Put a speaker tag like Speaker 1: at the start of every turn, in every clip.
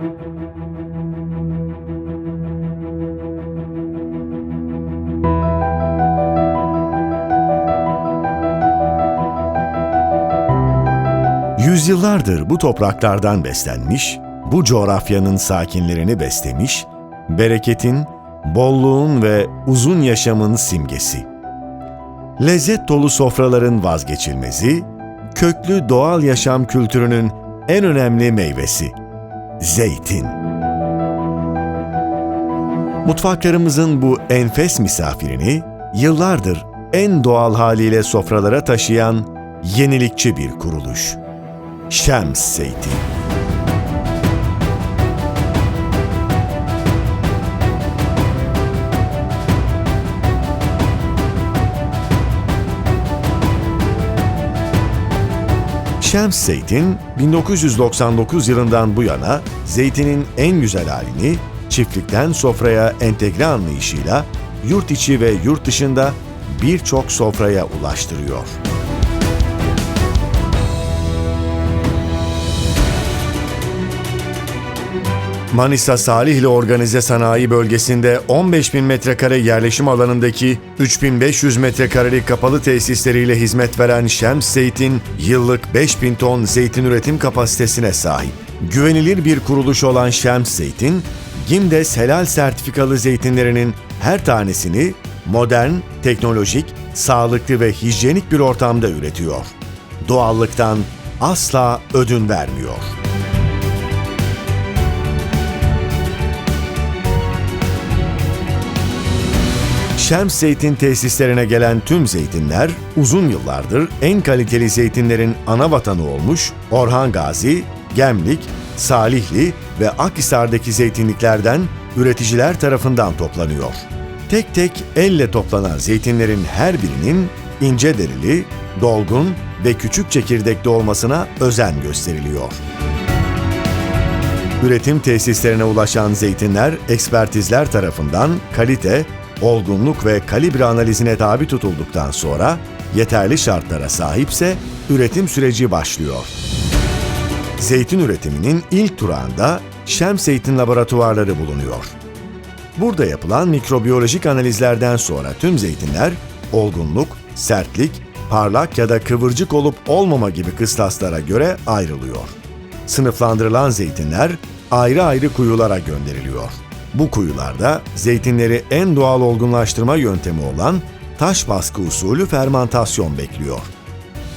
Speaker 1: Yüzyıllardır bu topraklardan beslenmiş, bu coğrafyanın sakinlerini beslemiş, bereketin, bolluğun ve uzun yaşamın simgesi. Lezzet dolu sofraların vazgeçilmezi, köklü doğal yaşam kültürünün en önemli meyvesi. Zeytin. Mutfaklarımızın bu enfes misafirini yıllardır en doğal haliyle sofralara taşıyan yenilikçi bir kuruluş. Şems Zeytin. Şems Zeytin, 1999 yılından bu yana zeytinin en güzel halini çiftlikten sofraya entegre anlayışıyla yurt içi ve yurt dışında birçok sofraya ulaştırıyor. Manisa Salihli Organize Sanayi Bölgesi'nde 15 bin metrekare yerleşim alanındaki 3500 metrekarelik kapalı tesisleriyle hizmet veren Şems Zeytin, yıllık 5000 ton zeytin üretim kapasitesine sahip. Güvenilir bir kuruluş olan Şems Zeytin, Gimdes helal sertifikalı zeytinlerinin her tanesini modern, teknolojik, sağlıklı ve hijyenik bir ortamda üretiyor. Doğallıktan asla ödün vermiyor. Şems Zeytin tesislerine gelen tüm zeytinler uzun yıllardır en kaliteli zeytinlerin ana vatanı olmuş Orhan Gazi, Gemlik, Salihli ve Akhisar'daki zeytinliklerden üreticiler tarafından toplanıyor. Tek tek elle toplanan zeytinlerin her birinin ince derili, dolgun ve küçük çekirdekli olmasına özen gösteriliyor. Üretim tesislerine ulaşan zeytinler ekspertizler tarafından kalite, olgunluk ve kalibre analizine tabi tutulduktan sonra yeterli şartlara sahipse üretim süreci başlıyor. Zeytin üretiminin ilk durağında Şems Zeytin Laboratuvarları bulunuyor. Burada yapılan mikrobiyolojik analizlerden sonra tüm zeytinler olgunluk, sertlik, parlak ya da kıvırcık olup olmama gibi kıstaslara göre ayrılıyor. Sınıflandırılan zeytinler ayrı ayrı kuyulara gönderiliyor. Bu kuyularda zeytinleri en doğal olgunlaştırma yöntemi olan taş baskı usulü fermantasyon bekliyor.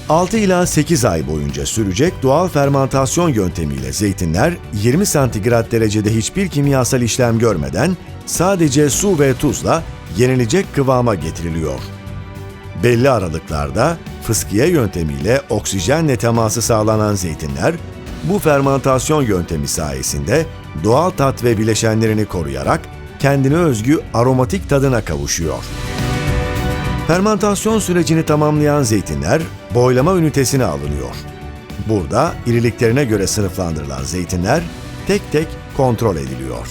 Speaker 1: 6 ila 8 ay boyunca sürecek doğal fermantasyon yöntemiyle zeytinler 20 santigrat derecede hiçbir kimyasal işlem görmeden sadece su ve tuzla yenilecek kıvama getiriliyor. Belli aralıklarda fıskiye yöntemiyle oksijenle teması sağlanan zeytinler bu fermantasyon yöntemi sayesinde doğal tat ve bileşenlerini koruyarak kendine özgü aromatik tadına kavuşuyor. Fermantasyon sürecini tamamlayan zeytinler boylama ünitesine alınıyor. Burada iriliklerine göre sınıflandırılan zeytinler tek tek kontrol ediliyor.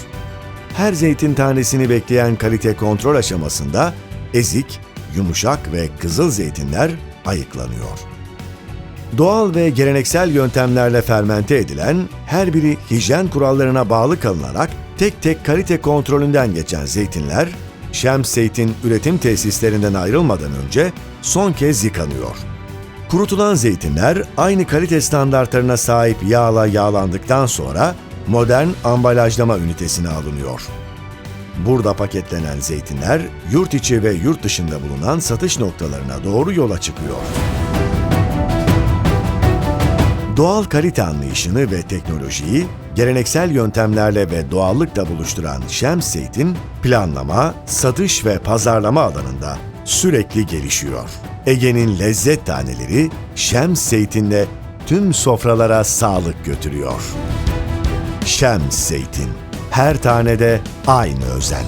Speaker 1: Her zeytin tanesini bekleyen kalite kontrol aşamasında ezik, yumuşak ve kızıl zeytinler ayıklanıyor. Doğal ve geleneksel yöntemlerle fermente edilen, her biri hijyen kurallarına bağlı kalınarak tek tek kalite kontrolünden geçen zeytinler, Şems Zeytin üretim tesislerinden ayrılmadan önce son kez yıkanıyor. Kurutulan zeytinler aynı kalite standartlarına sahip yağla yağlandıktan sonra modern ambalajlama ünitesine alınıyor. Burada paketlenen zeytinler yurt içi ve yurt dışında bulunan satış noktalarına doğru yola çıkıyor. Doğal kalite anlayışını ve teknolojiyi geleneksel yöntemlerle ve doğallıkla buluşturan Şems Zeytin, planlama, satış ve pazarlama alanında sürekli gelişiyor. Ege'nin lezzet taneleri Şems Zeytin'le tüm sofralara sağlık götürüyor. Şems Zeytin, her tanede aynı özen.